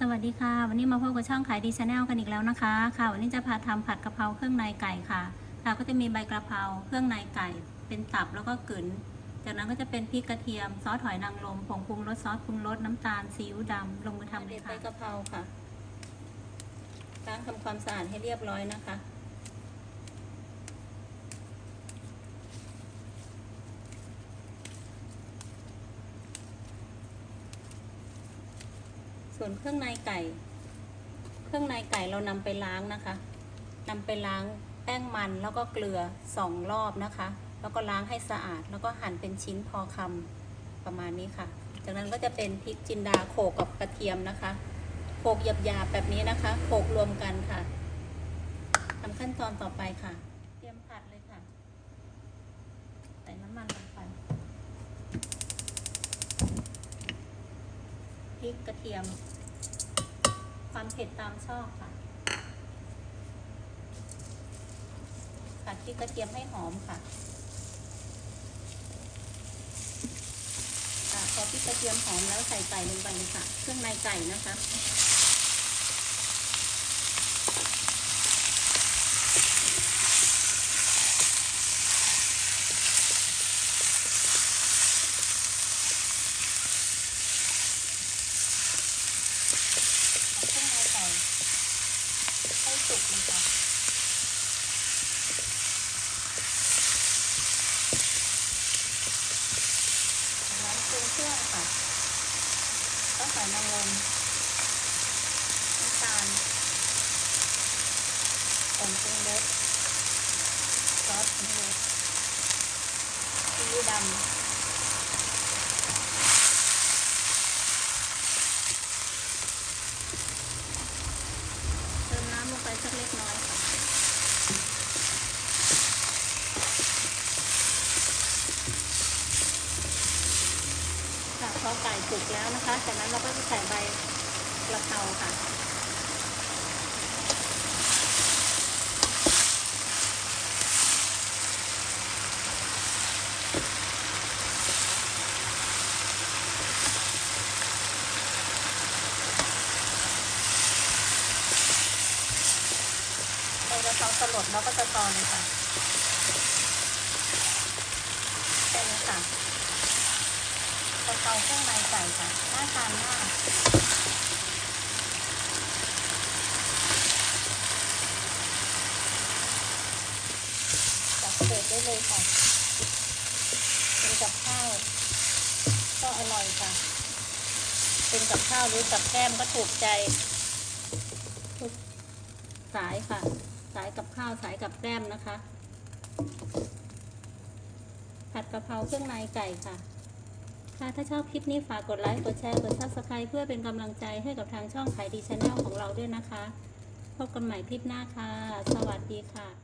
สวัสดีค่ะ วันนี้มาพบกับช่องขายดีชาแนลกันอีกแล้วนะคะค่ะวันนี้จะพาทำผัดกะเพราเครื่องในไก่ค่ะ ค่ะก็จะมีใบกระเพราเครื่องในไก่ เป็นตับแล้วก็กลืนจากนั้นก็จะเป็นพริกกระเทียมซอสหอยนางรมผงปรุงรสซอสปรุงรสน้ำตาลซีอิ๊วดำลงมือทำเลยค่ะใบกระเพราค่ะล้างทำความสะอาดให้เรียบร้อยนะคะ วนเครื่องในไก่ เครื่องในไก่เรานำไปล้างนะคะนำไปล้างแป้งมันแล้วก็เกลือสองรอบนะคะ แล้วก็ล้างให้สะอาด แล้วก็หั่นเป็นชิ้นพอคำประมาณนี้ค่ะ จากนั้นก็จะเป็นพริกจินดาโขกกับกระเทียมนะคะโขกหยาบๆแบบนี้นะคะโขกรวมกันค่ะทำขั้นตอนต่อไปค่ะ เตรียมผัดเลยค่ะใส่น้ำมันลงไปพริกกระเทียม ความเผ็ดตามชอบค่ะผัดพริกกระเทียมให้หอมค่ะพอพริกกระเทียมหอมแล้วใส่ไก่ลงไปค่ะ เครื่องในไก่นะคะ เอาเครื่องในไก่ให้ สุกเลยค่ะน้ำปรุงเครื่องค่ะก็ใส่นางรมน้ำตาลผงปรุงรสซอสปรุงรสซีอิ๊วดำเติมน้ำลง ไปสักเล็กน้อยค่ะค่ะพอไก่สุกแล้วนะคะ จากนั้นเราก็จะใส่ใบกระเพราค่ะ เราสลดเราก็จะตอนเลยค่ะแค่นี้ค่ะกะเพราเครื่องในไก่ค่ะน่าทานมากจัดเสิร์ฟได้เลยค่ะเป็นกับข้าวก็อร่อยค่ะ เป็นกับข้าวหรือกับแก้มก็ถูกใจทุกสายค่ะ สายกับข้าวสายกับแก้มนะคะ ผัดกะเพราเครื่องในไก่ค่ะ ค่ะถ้าชอบคลิปนี้ฝากกดไลค์กดแชร์กด subscribe เพื่อเป็นกำลังใจให้กับทางช่องขายดีชาแนลของเราด้วยนะคะ พบกันใหม่คลิปหน้าค่ะ สวัสดีค่ะ